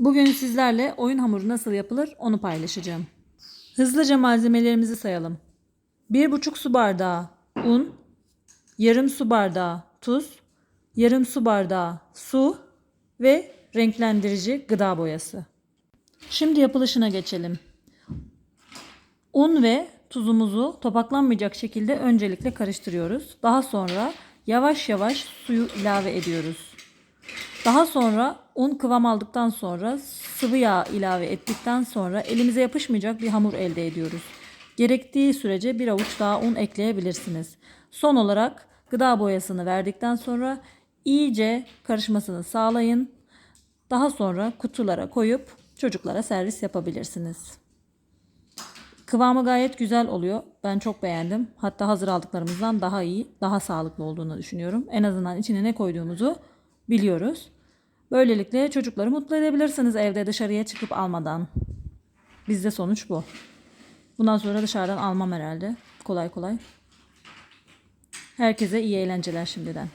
Bugün sizlerle oyun hamuru nasıl yapılır onu paylaşacağım. Hızlıca malzemelerimizi sayalım. 1,5 su bardağı un, yarım su bardağı tuz, yarım su bardağı su ve renklendirici gıda boyası. Şimdi yapılışına geçelim. Un ve tuzumuzu topaklanmayacak şekilde öncelikle karıştırıyoruz. Daha sonra yavaş yavaş suyu ilave ediyoruz. Daha sonra un kıvam aldıktan sonra sıvı yağ ilave ettikten sonra elimize yapışmayacak bir hamur elde ediyoruz. Gerektiği sürece bir avuç daha un ekleyebilirsiniz. Son olarak gıda boyasını verdikten sonra iyice karışmasını sağlayın. Daha sonra kutulara koyup çocuklara servis yapabilirsiniz. Kıvamı gayet güzel oluyor. Ben çok beğendim. Hatta hazır aldıklarımızdan daha iyi, daha sağlıklı olduğunu düşünüyorum. En azından içine ne koyduğumuzu biliyoruz. Böylelikle çocukları mutlu edebilirsiniz evde dışarıya çıkıp almadan. Bizde sonuç bu. Bundan sonra dışarıdan almam herhalde. Kolay kolay. Herkese iyi eğlenceler şimdiden.